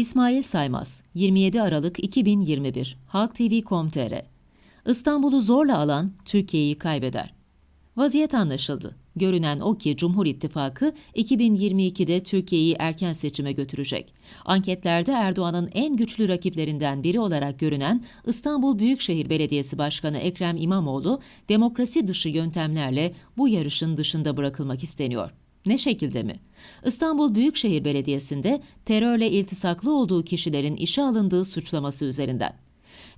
İsmail Saymaz, 27 Aralık 2021, Halk TV.com.tr İstanbul'u zorla alan Türkiye'yi kaybeder. Vaziyet anlaşıldı. Görünen o ki Cumhur İttifakı 2022'de Türkiye'yi erken seçime götürecek. Anketlerde Erdoğan'ın en güçlü rakiplerinden biri olarak görünen İstanbul Büyükşehir Belediyesi Başkanı Ekrem İmamoğlu, demokrasi dışı yöntemlerle bu yarışın dışında bırakılmak isteniyor. Ne şekilde mi? İstanbul Büyükşehir Belediyesi'nde terörle iltisaklı olduğu kişilerin işe alındığı suçlaması üzerinden.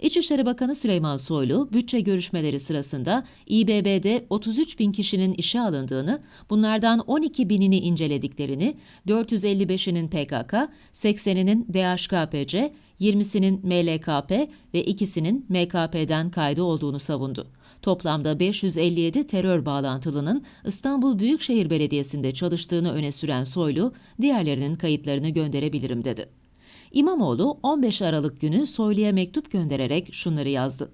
İçişleri Bakanı Süleyman Soylu, bütçe görüşmeleri sırasında İBB'de 33 bin kişinin işe alındığını, bunlardan 12 binini incelediklerini, 455'inin PKK, 80'inin DHKPC, 20'sinin MLKP ve ikisinin MKP'den kaydı olduğunu savundu. Toplamda 557 terör bağlantılının İstanbul Büyükşehir Belediyesi'nde çalıştığını öne süren Soylu, diğerlerinin kayıtlarını gönderebilirim dedi. İmamoğlu 15 Aralık günü Soylu'ya mektup göndererek şunları yazdı.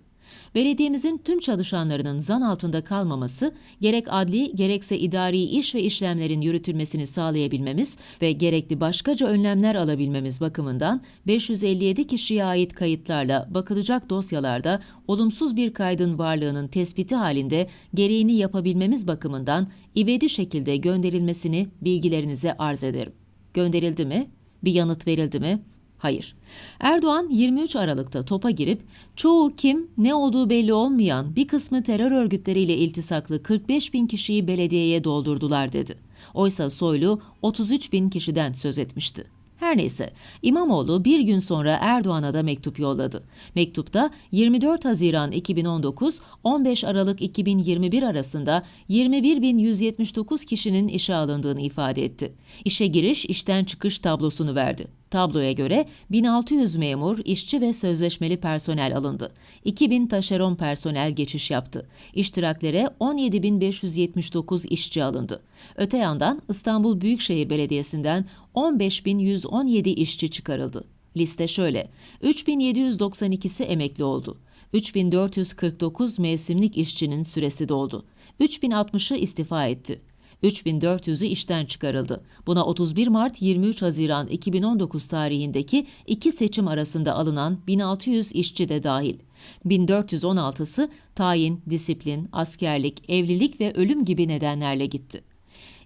Belediyemizin tüm çalışanlarının zan altında kalmaması, gerek adli gerekse idari iş ve işlemlerin yürütülmesini sağlayabilmemiz ve gerekli başkaca önlemler alabilmemiz bakımından 557 kişiye ait kayıtlarla bakılacak dosyalarda olumsuz bir kaydın varlığının tespiti halinde gereğini yapabilmemiz bakımından ivedi şekilde gönderilmesini bilgilerinize arz ederim. Gönderildi mi? Bir yanıt verildi mi? Hayır. Erdoğan 23 Aralık'ta topa girip çoğu kim ne olduğu belli olmayan bir kısmı terör örgütleriyle iltisaklı 45 bin kişiyi belediyeye doldurdular dedi. Oysa Soylu 33 bin kişiden söz etmişti. Her neyse İmamoğlu bir gün sonra Erdoğan'a da mektup yolladı. Mektupta 24 Haziran 2019 15 Aralık 2021 arasında 21.179 kişinin işe alındığını ifade etti. İşe giriş, işten çıkış tablosunu verdi. Tabloya göre 1600 memur, işçi ve sözleşmeli personel alındı. 2000 taşeron personel geçiş yaptı. İştiraklere 17579 işçi alındı. Öte yandan İstanbul Büyükşehir Belediyesi'nden 15117 işçi çıkarıldı. Liste şöyle: 3792'si emekli oldu. 3449 mevsimlik işçinin süresi doldu. 3060'ı istifa etti. 3400'ü işten çıkarıldı. Buna 31 Mart 23 Haziran 2019 tarihindeki iki seçim arasında alınan 1600 işçi de dahil. 1416'sı tayin, disiplin, askerlik, evlilik ve ölüm gibi nedenlerle gitti.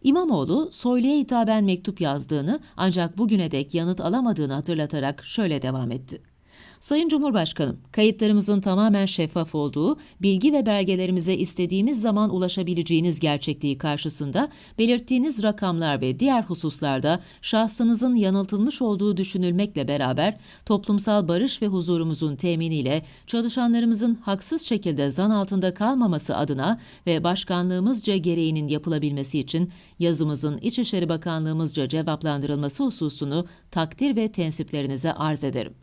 İmamoğlu, Soylu'ya hitaben mektup yazdığını ancak bugüne dek yanıt alamadığını hatırlatarak şöyle devam etti. Sayın Cumhurbaşkanım, kayıtlarımızın tamamen şeffaf olduğu, bilgi ve belgelerimize istediğimiz zaman ulaşabileceğiniz gerçekliği karşısında belirttiğiniz rakamlar ve diğer hususlarda şahsınızın yanıltılmış olduğu düşünülmekle beraber toplumsal barış ve huzurumuzun teminiyle çalışanlarımızın haksız şekilde zan altında kalmaması adına ve başkanlığımızca gereğinin yapılabilmesi için yazımızın İçişleri Bakanlığımızca cevaplandırılması hususunu takdir ve tensiplerinize arz ederim.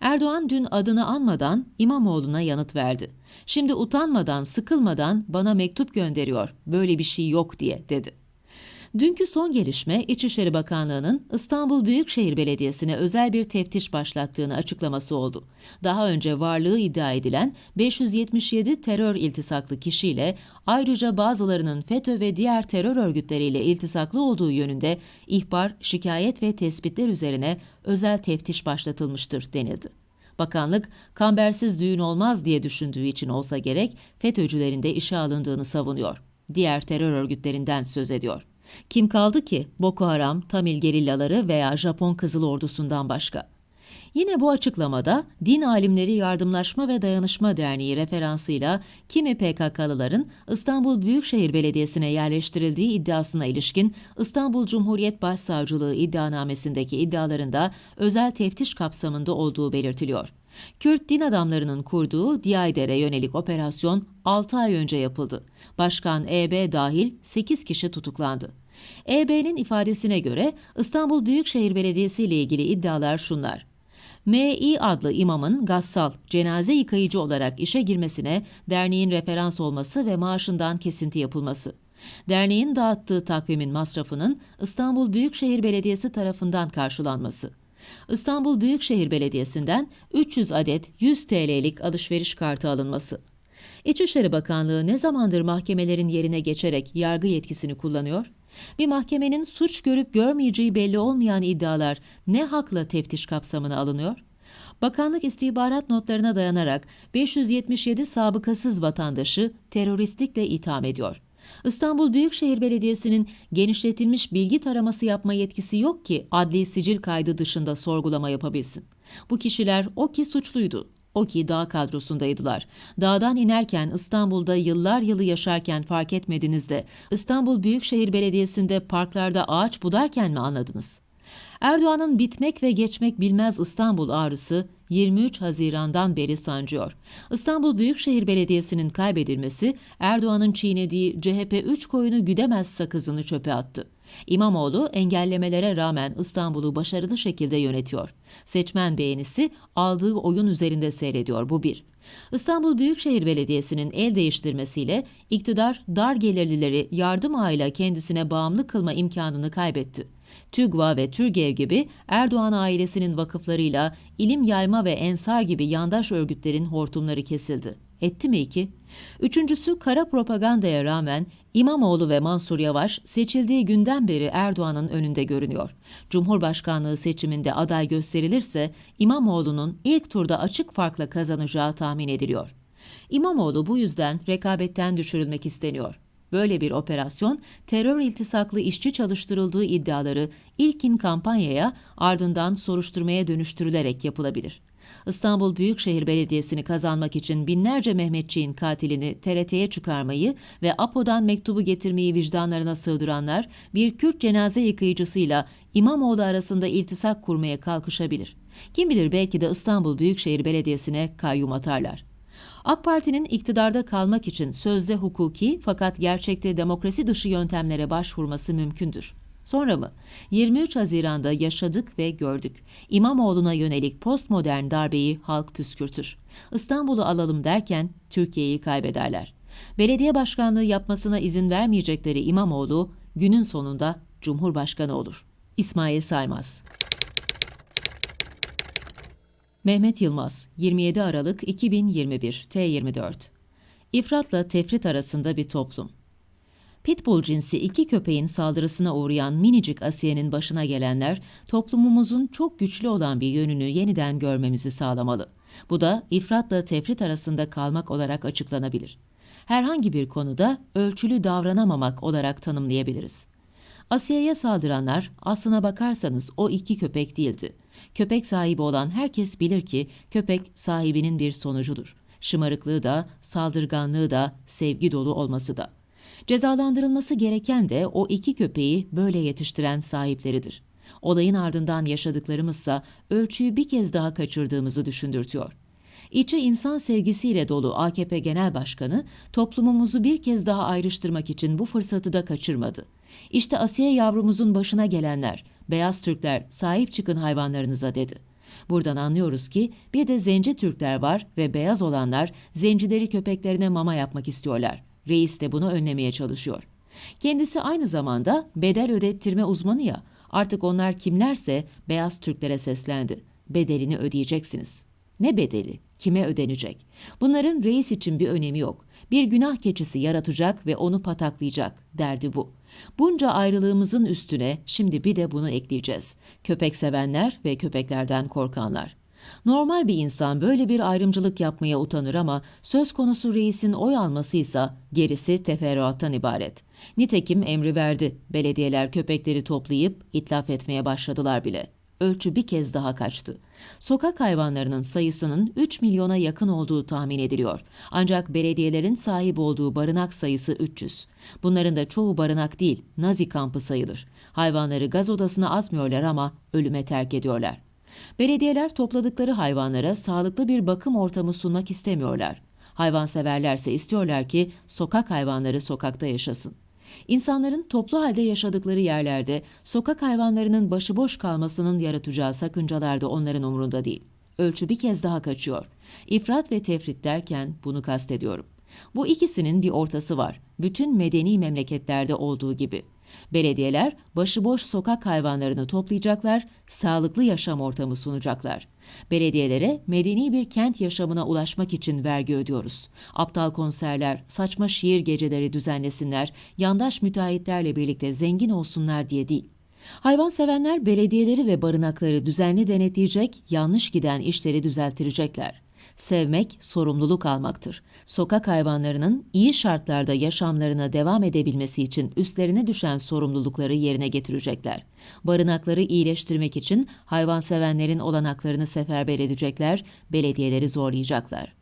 Erdoğan dün adını anmadan İmamoğlu'na yanıt verdi. Şimdi utanmadan, sıkılmadan bana mektup gönderiyor. Böyle bir şey yok diye dedi. Dünkü son gelişme İçişleri Bakanlığı'nın İstanbul Büyükşehir Belediyesi'ne özel bir teftiş başlattığını açıklaması oldu. Daha önce varlığı iddia edilen 577 terör iltisaklı kişiyle ayrıca bazılarının FETÖ ve diğer terör örgütleriyle iltisaklı olduğu yönünde ihbar, şikayet ve tespitler üzerine özel teftiş başlatılmıştır denildi. Bakanlık, kambersiz düğün olmaz diye düşündüğü için olsa gerek FETÖ'cülerin de işe alındığını savunuyor. Diğer terör örgütlerinden söz ediyor. Kim kaldı ki Boko Haram, Tamil gerillaları veya Japon Kızıl Ordusu'ndan başka? Yine bu açıklamada Din Alimleri Yardımlaşma ve Dayanışma Derneği referansıyla kimi PKK'lıların İstanbul Büyükşehir Belediyesi'ne yerleştirildiği iddiasına ilişkin İstanbul Cumhuriyet Başsavcılığı iddianamesindeki iddialarında özel teftiş kapsamında olduğu belirtiliyor. Kürt din adamlarının kurduğu Diyayder'e yönelik operasyon 6 ay önce yapıldı. Başkan EB dahil 8 kişi tutuklandı. EB'nin ifadesine göre İstanbul Büyükşehir Belediyesi ile ilgili iddialar şunlar. M.İ. adlı imamın gassal, cenaze yıkayıcı olarak işe girmesine derneğin referans olması ve maaşından kesinti yapılması. Derneğin dağıttığı takvimin masrafının İstanbul Büyükşehir Belediyesi tarafından karşılanması. İstanbul Büyükşehir Belediyesi'nden 300 adet 100 TL'lik alışveriş kartı alınması. İçişleri Bakanlığı ne zamandır mahkemelerin yerine geçerek yargı yetkisini kullanıyor? Bir mahkemenin suç görüp görmeyeceği belli olmayan iddialar ne hakla teftiş kapsamına alınıyor? Bakanlık istihbarat notlarına dayanarak 577 sabıkasız vatandaşı teröristlikle itham ediyor. İstanbul Büyükşehir Belediyesi'nin genişletilmiş bilgi taraması yapma yetkisi yok ki adli sicil kaydı dışında sorgulama yapabilsin. Bu kişiler o ki suçluydu. O ki dağ kadrosundaydılar. Dağdan inerken İstanbul'da yıllar yılı yaşarken fark etmediniz de İstanbul Büyükşehir Belediyesi'nde parklarda ağaç budarken mi anladınız? Erdoğan'ın bitmek ve geçmek bilmez İstanbul ağrısı 23 Haziran'dan beri sancıyor. İstanbul Büyükşehir Belediyesi'nin kaybedilmesi Erdoğan'ın çiğnediği CHP 3 koyunu güdemez sakızını çöpe attı. İmamoğlu engellemelere rağmen İstanbul'u başarılı şekilde yönetiyor. Seçmen beğenisi aldığı oyun üzerinde seyrediyor bu bir. İstanbul Büyükşehir Belediyesi'nin el değiştirmesiyle iktidar dar gelirlileri yardım ağıyla kendisine bağımlı kılma imkanını kaybetti. TÜGVA ve TÜRGEV gibi Erdoğan ailesinin vakıflarıyla ilim yayma ve ensar gibi yandaş örgütlerin hortumları kesildi. Etti mi ki? Üçüncüsü kara propagandaya rağmen İmamoğlu ve Mansur Yavaş seçildiği günden beri Erdoğan'ın önünde görünüyor. Cumhurbaşkanlığı seçiminde aday gösterilirse İmamoğlu'nun ilk turda açık farkla kazanacağı tahmin ediliyor. İmamoğlu bu yüzden rekabetten düşürülmek isteniyor. Böyle bir operasyon terör iltisaklı işçi çalıştırıldığı iddiaları ilkin kampanyaya ardından soruşturmaya dönüştürülerek yapılabilir. İstanbul Büyükşehir Belediyesi'ni kazanmak için binlerce Mehmetçiğin katilini TRT'ye çıkarmayı ve APO'dan mektubu getirmeyi vicdanlarına sığdıranlar bir Kürt cenaze yıkayıcısıyla İmamoğlu arasında iltisak kurmaya kalkışabilir. Kim bilir belki de İstanbul Büyükşehir Belediyesi'ne kayyum atarlar. AK Parti'nin iktidarda kalmak için sözde hukuki fakat gerçekte demokrasi dışı yöntemlere başvurması mümkündür. Sonra mı? 23 Haziran'da yaşadık ve gördük. İmamoğlu'na yönelik postmodern darbeyi halk püskürtür. İstanbul'u alalım derken Türkiye'yi kaybederler. Belediye başkanlığı yapmasına izin vermeyecekleri İmamoğlu günün sonunda Cumhurbaşkanı olur. İsmail Saymaz Mehmet Yılmaz, 27 Aralık 2021, T24 İfratla tefrit arasında bir toplum. Pitbull cinsi iki köpeğin saldırısına uğrayan minicik Asiye'nin başına gelenler, toplumumuzun çok güçlü olan bir yönünü yeniden görmemizi sağlamalı. Bu da ifratla tefrit arasında kalmak olarak açıklanabilir. Herhangi bir konuda ölçülü davranamamak olarak tanımlayabiliriz. Asiye'ye saldıranlar aslına bakarsanız o iki köpek değildi. Köpek sahibi olan herkes bilir ki köpek sahibinin bir sonucudur. Şımarıklığı da, saldırganlığı da, sevgi dolu olması da. Cezalandırılması gereken de o iki köpeği böyle yetiştiren sahipleridir. Olayın ardından yaşadıklarımızsa ölçüyü bir kez daha kaçırdığımızı düşündürtüyor. İçi insan sevgisiyle dolu AKP Genel Başkanı toplumumuzu bir kez daha ayrıştırmak için bu fırsatı da kaçırmadı. İşte Asiye yavrumuzun başına gelenler, beyaz Türkler sahip çıkın hayvanlarınıza dedi. Buradan anlıyoruz ki bir de zenci Türkler var ve beyaz olanlar zencileri köpeklerine mama yapmak istiyorlar. Reis de bunu önlemeye çalışıyor. Kendisi aynı zamanda bedel ödettirme uzmanı ya. Artık onlar kimlerse beyaz Türklere seslendi. Bedelini ödeyeceksiniz. Ne bedeli? Kime ödenecek? Bunların reis için bir önemi yok. Bir günah keçisi yaratacak ve onu pataklayacak. Derdi bu. Bunca ayrılığımızın üstüne şimdi bir de bunu ekleyeceğiz. Köpek sevenler ve köpeklerden korkanlar. Normal bir insan böyle bir ayrımcılık yapmaya utanır ama söz konusu reisin oy almasıysa gerisi teferruattan ibaret. Nitekim emri verdi. Belediyeler köpekleri toplayıp itlaf etmeye başladılar bile. Ölçü bir kez daha kaçtı. Sokak hayvanlarının sayısının 3 milyona yakın olduğu tahmin ediliyor. Ancak belediyelerin sahip olduğu barınak sayısı 300. Bunların da çoğu barınak değil, Nazi kampı sayılır. Hayvanları gaz odasına atmıyorlar ama ölüme terk ediyorlar. Belediyeler topladıkları hayvanlara sağlıklı bir bakım ortamı sunmak istemiyorlar. Hayvanseverlerse istiyorlar ki sokak hayvanları sokakta yaşasın. İnsanların toplu halde yaşadıkları yerlerde sokak hayvanlarının başıboş kalmasının yaratacağı sakıncalar da onların umrunda değil. Ölçü bir kez daha kaçıyor. İfrat ve tefrit derken bunu kastediyorum. Bu ikisinin bir ortası var. Bütün medeni memleketlerde olduğu gibi. Belediyeler başıboş sokak hayvanlarını toplayacaklar, sağlıklı yaşam ortamı sunacaklar. Belediyelere medeni bir kent yaşamına ulaşmak için vergi ödüyoruz. Aptal konserler, saçma şiir geceleri düzenlesinler, yandaş müteahhitlerle birlikte zengin olsunlar diye değil. Hayvansevenler belediyeleri ve barınakları düzenli denetleyecek, yanlış giden işleri düzelttirecekler. Sevmek sorumluluk almaktır. Sokak hayvanlarının iyi şartlarda yaşamlarına devam edebilmesi için üstlerine düşen sorumlulukları yerine getirecekler. Barınakları iyileştirmek için hayvansevenlerin olanaklarını seferber edecekler, belediyeleri zorlayacaklar.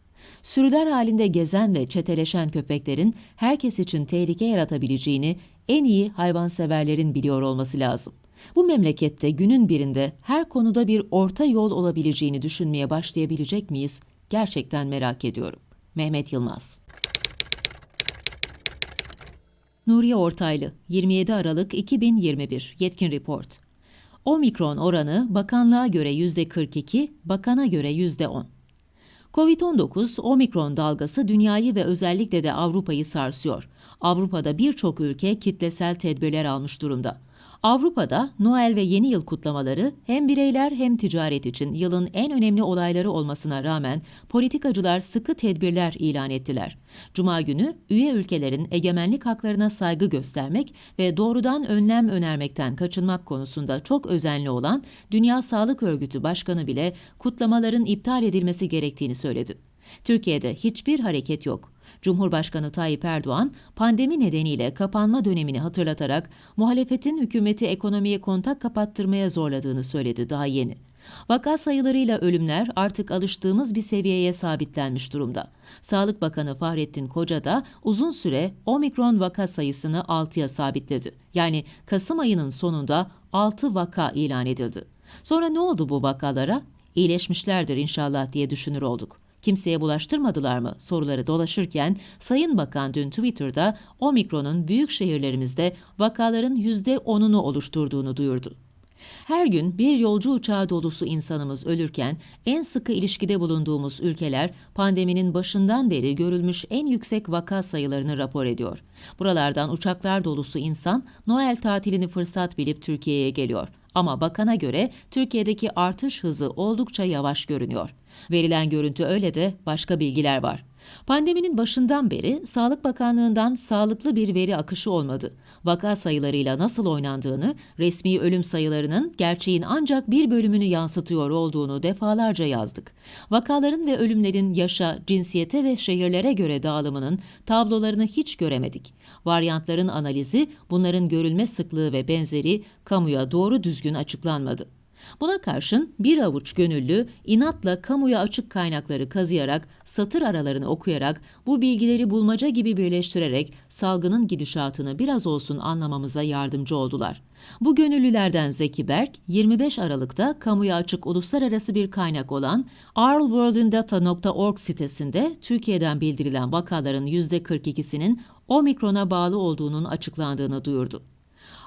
Sürüler halinde gezen ve çeteleşen köpeklerin herkes için tehlike yaratabileceğini en iyi hayvanseverlerin biliyor olması lazım. Bu memlekette günün birinde her konuda bir orta yol olabileceğini düşünmeye başlayabilecek miyiz? Gerçekten merak ediyorum. Mehmet Yılmaz Nuriye Ortaylı 27 Aralık 2021 Yetkin Report Omikron oranı bakanlığa göre %42, bakana göre %10. Covid-19 omikron dalgası dünyayı ve özellikle de Avrupa'yı sarsıyor. Avrupa'da birçok ülke kitlesel tedbirler almış durumda. Avrupa'da Noel ve Yeni Yıl kutlamaları hem bireyler hem ticaret için yılın en önemli olayları olmasına rağmen politikacılar sıkı tedbirler ilan ettiler. Cuma günü üye ülkelerin egemenlik haklarına saygı göstermek ve doğrudan önlem önermekten kaçınmak konusunda çok özenli olan Dünya Sağlık Örgütü Başkanı bile kutlamaların iptal edilmesi gerektiğini söyledi. Türkiye'de hiçbir hareket yok. Cumhurbaşkanı Tayyip Erdoğan pandemi nedeniyle kapanma dönemini hatırlatarak muhalefetin hükümeti ekonomiye kontak kapattırmaya zorladığını söyledi daha yeni. Vaka sayılarıyla ölümler artık alıştığımız bir seviyeye sabitlenmiş durumda. Sağlık Bakanı Fahrettin Koca da uzun süre omikron vaka sayısını 6'ya sabitledi. Yani Kasım ayının sonunda 6 vaka ilan edildi. Sonra ne oldu bu vakalara? İyileşmişlerdir inşallah diye düşünür olduk kimseye bulaştırmadılar mı soruları dolaşırken Sayın Bakan dün Twitter'da omikronun büyük şehirlerimizde vakaların %10'unu oluşturduğunu duyurdu. Her gün bir yolcu uçağı dolusu insanımız ölürken en sıkı ilişkide bulunduğumuz ülkeler pandeminin başından beri görülmüş en yüksek vaka sayılarını rapor ediyor. Buralardan uçaklar dolusu insan Noel tatilini fırsat bilip Türkiye'ye geliyor. Ama bakana göre Türkiye'deki artış hızı oldukça yavaş görünüyor. Verilen görüntü öyle de başka bilgiler var. Pandeminin başından beri Sağlık Bakanlığı'ndan sağlıklı bir veri akışı olmadı. Vaka sayılarıyla nasıl oynandığını, resmi ölüm sayılarının gerçeğin ancak bir bölümünü yansıtıyor olduğunu defalarca yazdık. Vakaların ve ölümlerin yaşa, cinsiyete ve şehirlere göre dağılımının tablolarını hiç göremedik. Varyantların analizi, bunların görülme sıklığı ve benzeri kamuya doğru düzgün açıklanmadı. Buna karşın bir avuç gönüllü inatla kamuya açık kaynakları kazıyarak, satır aralarını okuyarak, bu bilgileri bulmaca gibi birleştirerek salgının gidişatını biraz olsun anlamamıza yardımcı oldular. Bu gönüllülerden Zeki Berk, 25 Aralık'ta kamuya açık uluslararası bir kaynak olan ourworldindata.org sitesinde Türkiye'den bildirilen vakaların %42'sinin Omikron'a bağlı olduğunun açıklandığını duyurdu.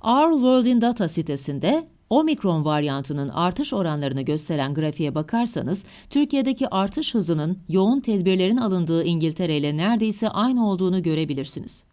Our World in Data sitesinde Omikron varyantının artış oranlarını gösteren grafiğe bakarsanız, Türkiye'deki artış hızının yoğun tedbirlerin alındığı İngiltere ile neredeyse aynı olduğunu görebilirsiniz.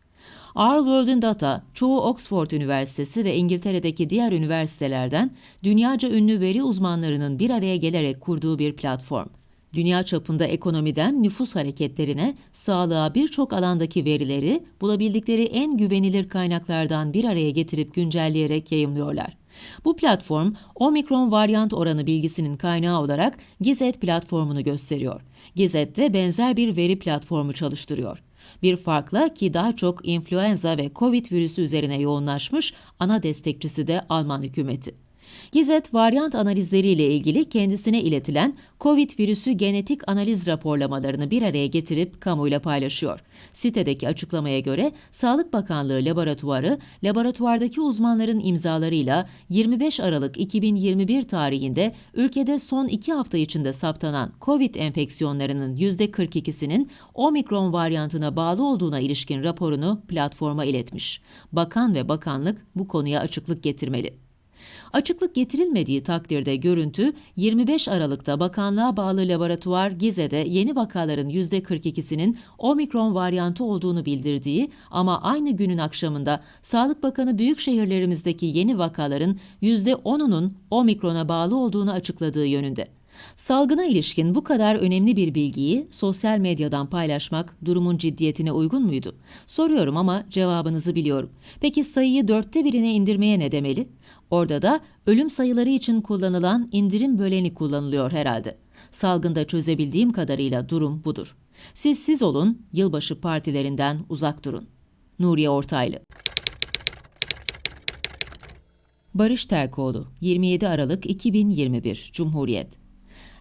Our World Data, çoğu Oxford Üniversitesi ve İngiltere'deki diğer üniversitelerden dünyaca ünlü veri uzmanlarının bir araya gelerek kurduğu bir platform. Dünya çapında ekonomiden nüfus hareketlerine, sağlığa birçok alandaki verileri bulabildikleri en güvenilir kaynaklardan bir araya getirip güncelleyerek yayımlıyorlar. Bu platform omikron varyant oranı bilgisinin kaynağı olarak Gizet platformunu gösteriyor. Gizet de benzer bir veri platformu çalıştırıyor. Bir farkla ki daha çok influenza ve Covid virüsü üzerine yoğunlaşmış ana destekçisi de Alman hükümeti. Gizet varyant analizleriyle ilgili kendisine iletilen COVID virüsü genetik analiz raporlamalarını bir araya getirip kamuyla paylaşıyor. Sitedeki açıklamaya göre Sağlık Bakanlığı laboratuvarı, laboratuvardaki uzmanların imzalarıyla 25 Aralık 2021 tarihinde ülkede son iki hafta içinde saptanan COVID enfeksiyonlarının %42'sinin omikron varyantına bağlı olduğuna ilişkin raporunu platforma iletmiş. Bakan ve bakanlık bu konuya açıklık getirmeli. Açıklık getirilmediği takdirde görüntü 25 Aralık'ta bakanlığa bağlı laboratuvar Gize'de yeni vakaların %42'sinin omikron varyantı olduğunu bildirdiği ama aynı günün akşamında Sağlık Bakanı büyük şehirlerimizdeki yeni vakaların %10'unun omikrona bağlı olduğunu açıkladığı yönünde. Salgına ilişkin bu kadar önemli bir bilgiyi sosyal medyadan paylaşmak durumun ciddiyetine uygun muydu? Soruyorum ama cevabınızı biliyorum. Peki sayıyı dörtte birine indirmeye ne demeli? Orada da ölüm sayıları için kullanılan indirim böleni kullanılıyor herhalde. Salgında çözebildiğim kadarıyla durum budur. Siz siz olun, yılbaşı partilerinden uzak durun. Nuriye Ortaylı Barış Terkoğlu 27 Aralık 2021 Cumhuriyet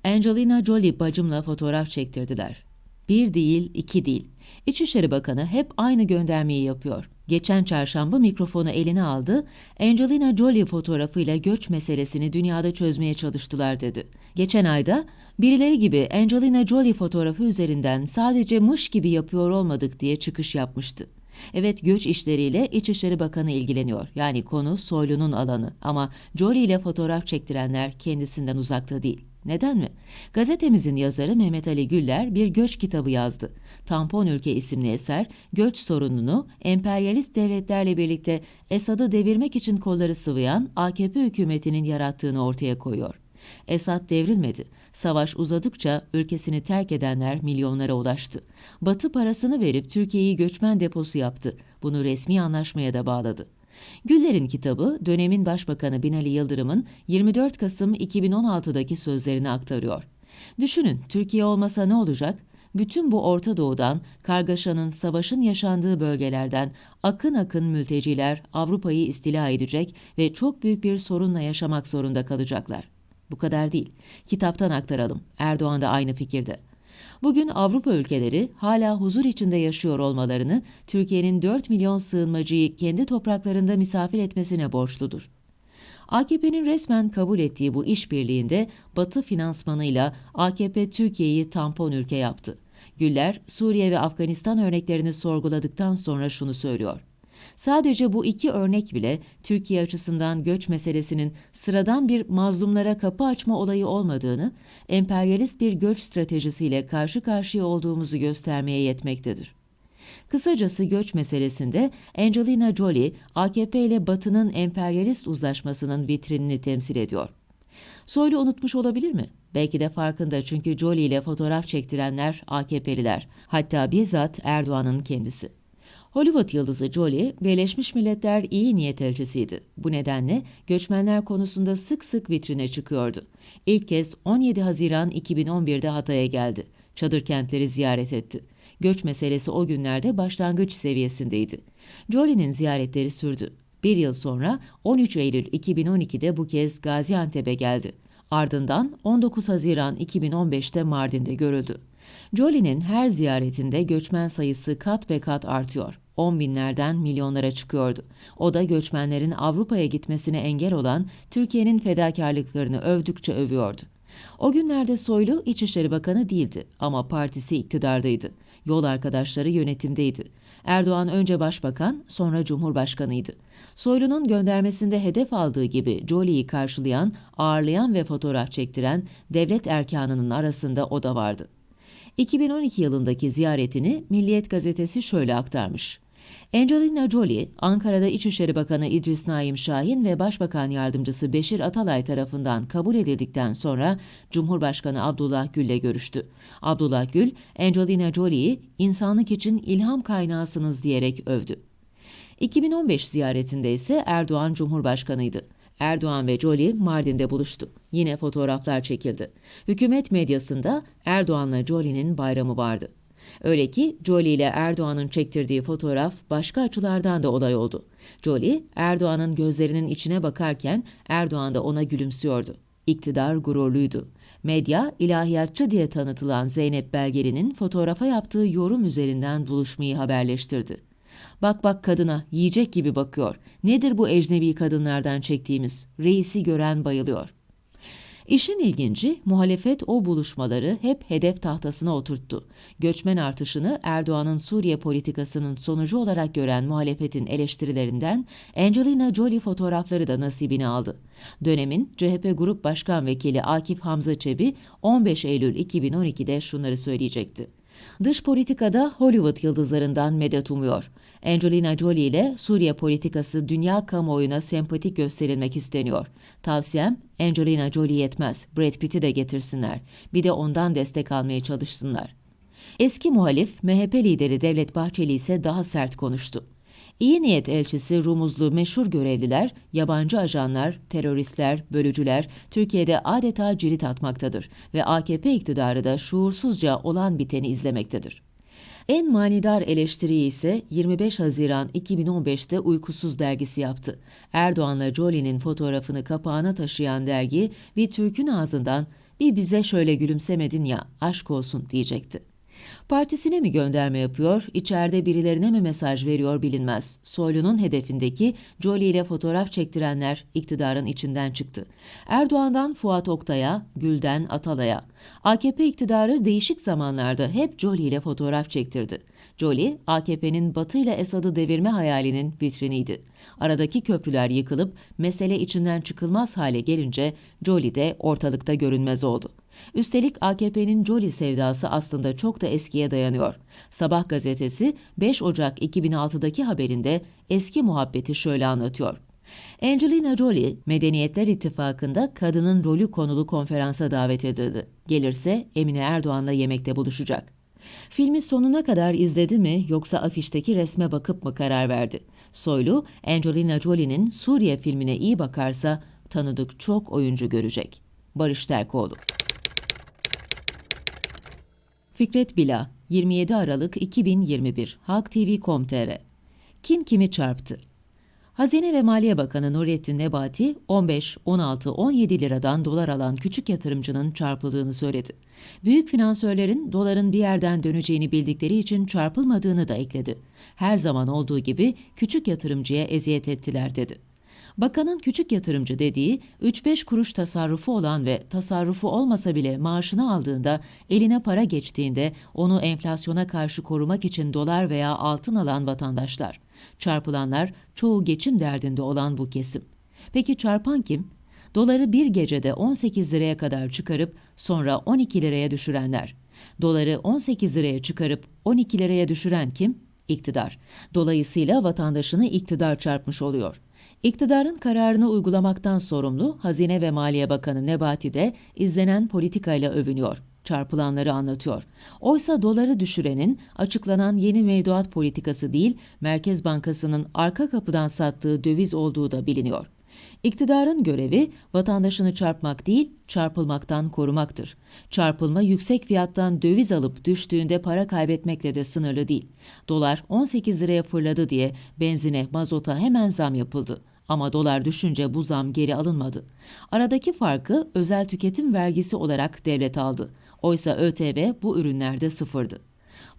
Angelina Jolie bacımla fotoğraf çektirdiler. Bir değil, iki değil. İçişleri Bakanı hep aynı göndermeyi yapıyor. Geçen çarşamba mikrofonu eline aldı, Angelina Jolie fotoğrafıyla göç meselesini dünyada çözmeye çalıştılar dedi. Geçen ayda birileri gibi Angelina Jolie fotoğrafı üzerinden sadece mış gibi yapıyor olmadık diye çıkış yapmıştı. Evet göç işleriyle İçişleri Bakanı ilgileniyor. Yani konu Soylu'nun alanı ama Jolie ile fotoğraf çektirenler kendisinden uzakta değil. Neden mi? Gazetemizin yazarı Mehmet Ali Güller bir göç kitabı yazdı. Tampon Ülke isimli eser, göç sorununu emperyalist devletlerle birlikte Esad'ı devirmek için kolları sıvayan AKP hükümetinin yarattığını ortaya koyuyor. Esad devrilmedi. Savaş uzadıkça ülkesini terk edenler milyonlara ulaştı. Batı parasını verip Türkiye'yi göçmen deposu yaptı. Bunu resmi anlaşmaya da bağladı. Güller'in kitabı dönemin Başbakanı Binali Yıldırım'ın 24 Kasım 2016'daki sözlerini aktarıyor. Düşünün Türkiye olmasa ne olacak? Bütün bu Orta Doğu'dan, kargaşanın, savaşın yaşandığı bölgelerden akın akın mülteciler Avrupa'yı istila edecek ve çok büyük bir sorunla yaşamak zorunda kalacaklar. Bu kadar değil. Kitaptan aktaralım. Erdoğan da aynı fikirde. Bugün Avrupa ülkeleri hala huzur içinde yaşıyor olmalarını Türkiye'nin 4 milyon sığınmacıyı kendi topraklarında misafir etmesine borçludur. AKP'nin resmen kabul ettiği bu işbirliğinde Batı finansmanıyla AKP Türkiye'yi tampon ülke yaptı. Güller, Suriye ve Afganistan örneklerini sorguladıktan sonra şunu söylüyor. Sadece bu iki örnek bile Türkiye açısından göç meselesinin sıradan bir mazlumlara kapı açma olayı olmadığını, emperyalist bir göç stratejisiyle karşı karşıya olduğumuzu göstermeye yetmektedir. Kısacası göç meselesinde Angelina Jolie, AKP ile Batı'nın emperyalist uzlaşmasının vitrinini temsil ediyor. Soylu unutmuş olabilir mi? Belki de farkında çünkü Jolie ile fotoğraf çektirenler AKP'liler. Hatta bizzat Erdoğan'ın kendisi. Hollywood yıldızı Jolie, Birleşmiş Milletler iyi niyet elçisiydi. Bu nedenle göçmenler konusunda sık sık vitrine çıkıyordu. İlk kez 17 Haziran 2011'de Hatay'a geldi. Çadır kentleri ziyaret etti. Göç meselesi o günlerde başlangıç seviyesindeydi. Jolie'nin ziyaretleri sürdü. Bir yıl sonra 13 Eylül 2012'de bu kez Gaziantep'e geldi. Ardından 19 Haziran 2015'te Mardin'de görüldü. Jolie'nin her ziyaretinde göçmen sayısı kat ve kat artıyor. 10 binlerden milyonlara çıkıyordu. O da göçmenlerin Avrupa'ya gitmesine engel olan Türkiye'nin fedakarlıklarını övdükçe övüyordu. O günlerde Soylu İçişleri Bakanı değildi ama partisi iktidardaydı. Yol arkadaşları yönetimdeydi. Erdoğan önce başbakan, sonra cumhurbaşkanıydı. Soylu'nun göndermesinde hedef aldığı gibi Jolie'yi karşılayan, ağırlayan ve fotoğraf çektiren devlet erkanının arasında o da vardı. 2012 yılındaki ziyaretini Milliyet gazetesi şöyle aktarmış. Angelina Jolie, Ankara'da İçişleri Bakanı İdris Naim Şahin ve Başbakan Yardımcısı Beşir Atalay tarafından kabul edildikten sonra Cumhurbaşkanı Abdullah Gül'le görüştü. Abdullah Gül, Angelina Jolie'yi insanlık için ilham kaynağısınız diyerek övdü. 2015 ziyaretinde ise Erdoğan Cumhurbaşkanıydı. Erdoğan ve Jolie Mardin'de buluştu. Yine fotoğraflar çekildi. Hükümet medyasında Erdoğan'la Jolie'nin bayramı vardı. Öyle ki Jolie ile Erdoğan'ın çektirdiği fotoğraf başka açılardan da olay oldu. Jolie, Erdoğan'ın gözlerinin içine bakarken Erdoğan da ona gülümsüyordu. İktidar gururluydu. Medya, ilahiyatçı diye tanıtılan Zeynep Belgeli'nin fotoğrafa yaptığı yorum üzerinden buluşmayı haberleştirdi. Bak bak kadına, yiyecek gibi bakıyor. Nedir bu ecnebi kadınlardan çektiğimiz? Reisi gören bayılıyor. İşin ilginci muhalefet o buluşmaları hep hedef tahtasına oturttu. Göçmen artışını Erdoğan'ın Suriye politikasının sonucu olarak gören muhalefetin eleştirilerinden Angelina Jolie fotoğrafları da nasibini aldı. Dönemin CHP Grup Başkan Vekili Akif Hamza Çebi 15 Eylül 2012'de şunları söyleyecekti. Dış politikada Hollywood yıldızlarından medet umuyor. Angelina Jolie ile Suriye politikası dünya kamuoyuna sempatik gösterilmek isteniyor. Tavsiyem Angelina Jolie yetmez, Brad Pitt'i de getirsinler. Bir de ondan destek almaya çalışsınlar. Eski muhalif MHP lideri Devlet Bahçeli ise daha sert konuştu. İyi niyet elçisi Rumuzlu meşhur görevliler, yabancı ajanlar, teröristler, bölücüler Türkiye'de adeta cirit atmaktadır ve AKP iktidarı da şuursuzca olan biteni izlemektedir. En manidar eleştiriyi ise 25 Haziran 2015'te Uykusuz dergisi yaptı. Erdoğan'la Jolie'nin fotoğrafını kapağına taşıyan dergi bir Türk'ün ağzından bir bize şöyle gülümsemedin ya aşk olsun diyecekti. Partisine mi gönderme yapıyor, içeride birilerine mi mesaj veriyor bilinmez. Soylu'nun hedefindeki Jolie ile fotoğraf çektirenler iktidarın içinden çıktı. Erdoğan'dan Fuat Oktay'a, Gül'den Atalay'a. AKP iktidarı değişik zamanlarda hep Jolie ile fotoğraf çektirdi. Jolie, AKP'nin Batı ile Esad'ı devirme hayalinin vitriniydi. Aradaki köprüler yıkılıp mesele içinden çıkılmaz hale gelince Jolie de ortalıkta görünmez oldu. Üstelik AKP'nin Jolie sevdası aslında çok da eskiye dayanıyor. Sabah gazetesi 5 Ocak 2006'daki haberinde eski muhabbeti şöyle anlatıyor. Angelina Jolie, Medeniyetler İttifakı'nda kadının rolü konulu konferansa davet edildi. Gelirse Emine Erdoğan'la yemekte buluşacak. Filmi sonuna kadar izledi mi yoksa afişteki resme bakıp mı karar verdi? Soylu, Angelina Jolie'nin Suriye filmine iyi bakarsa tanıdık çok oyuncu görecek. Barış Terkoğlu Fikret Bila, 27 Aralık 2021, Halk TV.com.tr Kim kimi çarptı? Hazine ve Maliye Bakanı Nurettin Nebati, 15, 16, 17 liradan dolar alan küçük yatırımcının çarpıldığını söyledi. Büyük finansörlerin doların bir yerden döneceğini bildikleri için çarpılmadığını da ekledi. Her zaman olduğu gibi küçük yatırımcıya eziyet ettiler dedi. Bakanın küçük yatırımcı dediği 3-5 kuruş tasarrufu olan ve tasarrufu olmasa bile maaşını aldığında eline para geçtiğinde onu enflasyona karşı korumak için dolar veya altın alan vatandaşlar. Çarpılanlar çoğu geçim derdinde olan bu kesim. Peki çarpan kim? Doları bir gecede 18 liraya kadar çıkarıp sonra 12 liraya düşürenler. Doları 18 liraya çıkarıp 12 liraya düşüren kim? İktidar. Dolayısıyla vatandaşını iktidar çarpmış oluyor. İktidarın kararını uygulamaktan sorumlu Hazine ve Maliye Bakanı Nebati de izlenen politikayla övünüyor çarpılanları anlatıyor. Oysa doları düşürenin açıklanan yeni mevduat politikası değil, Merkez Bankası'nın arka kapıdan sattığı döviz olduğu da biliniyor. İktidarın görevi vatandaşını çarpmak değil, çarpılmaktan korumaktır. Çarpılma yüksek fiyattan döviz alıp düştüğünde para kaybetmekle de sınırlı değil. Dolar 18 liraya fırladı diye benzine, mazota hemen zam yapıldı. Ama dolar düşünce bu zam geri alınmadı. Aradaki farkı özel tüketim vergisi olarak devlet aldı. Oysa ÖTV bu ürünlerde sıfırdı.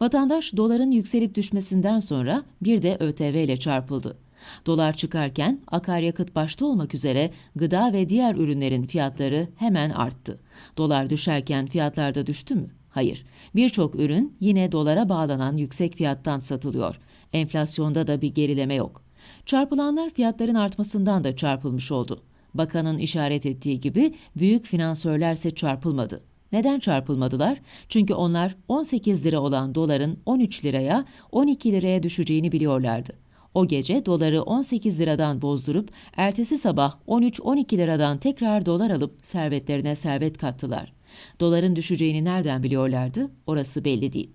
Vatandaş doların yükselip düşmesinden sonra bir de ÖTV ile çarpıldı. Dolar çıkarken akaryakıt başta olmak üzere gıda ve diğer ürünlerin fiyatları hemen arttı. Dolar düşerken fiyatlar da düştü mü? Hayır. Birçok ürün yine dolara bağlanan yüksek fiyattan satılıyor. Enflasyonda da bir gerileme yok. Çarpılanlar fiyatların artmasından da çarpılmış oldu. Bakanın işaret ettiği gibi büyük finansörlerse çarpılmadı. Neden çarpılmadılar? Çünkü onlar 18 lira olan doların 13 liraya, 12 liraya düşeceğini biliyorlardı. O gece doları 18 liradan bozdurup ertesi sabah 13-12 liradan tekrar dolar alıp servetlerine servet kattılar. Doların düşeceğini nereden biliyorlardı? Orası belli değil.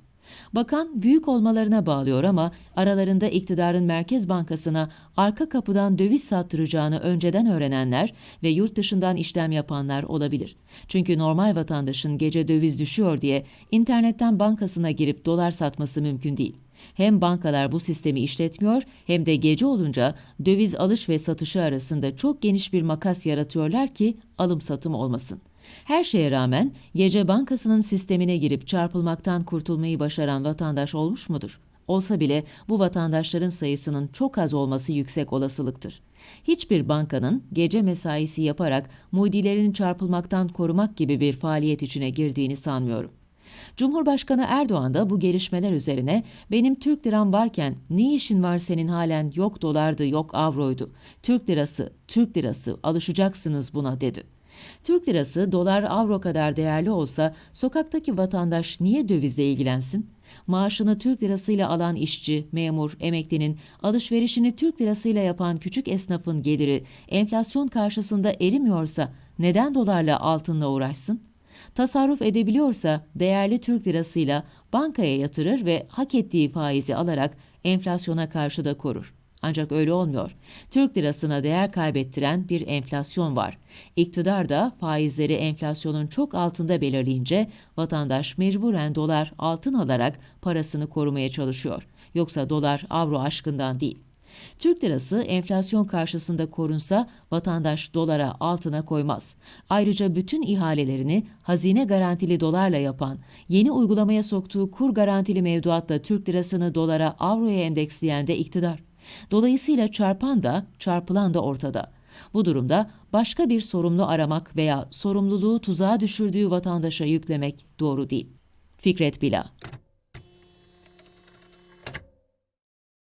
Bakan büyük olmalarına bağlıyor ama aralarında iktidarın Merkez Bankası'na arka kapıdan döviz sattıracağını önceden öğrenenler ve yurt dışından işlem yapanlar olabilir. Çünkü normal vatandaşın gece döviz düşüyor diye internetten bankasına girip dolar satması mümkün değil. Hem bankalar bu sistemi işletmiyor hem de gece olunca döviz alış ve satışı arasında çok geniş bir makas yaratıyorlar ki alım satım olmasın. Her şeye rağmen gece bankasının sistemine girip çarpılmaktan kurtulmayı başaran vatandaş olmuş mudur? Olsa bile bu vatandaşların sayısının çok az olması yüksek olasılıktır. Hiçbir bankanın gece mesaisi yaparak mudilerini çarpılmaktan korumak gibi bir faaliyet içine girdiğini sanmıyorum. Cumhurbaşkanı Erdoğan da bu gelişmeler üzerine benim Türk liram varken ne işin var senin halen yok dolardı yok avroydu. Türk lirası, Türk lirası alışacaksınız buna dedi. Türk lirası dolar avro kadar değerli olsa sokaktaki vatandaş niye dövizle ilgilensin? Maaşını Türk lirasıyla alan işçi, memur, emeklinin, alışverişini Türk lirasıyla yapan küçük esnafın geliri enflasyon karşısında erimiyorsa neden dolarla altınla uğraşsın? Tasarruf edebiliyorsa değerli Türk lirasıyla bankaya yatırır ve hak ettiği faizi alarak enflasyona karşı da korur. Ancak öyle olmuyor. Türk lirasına değer kaybettiren bir enflasyon var. İktidar da faizleri enflasyonun çok altında belirleyince vatandaş mecburen dolar altın alarak parasını korumaya çalışıyor. Yoksa dolar avro aşkından değil. Türk lirası enflasyon karşısında korunsa vatandaş dolara altına koymaz. Ayrıca bütün ihalelerini hazine garantili dolarla yapan, yeni uygulamaya soktuğu kur garantili mevduatla Türk lirasını dolara avroya endeksleyen de iktidar. Dolayısıyla çarpan da çarpılan da ortada. Bu durumda başka bir sorumlu aramak veya sorumluluğu tuzağa düşürdüğü vatandaşa yüklemek doğru değil. Fikret Bila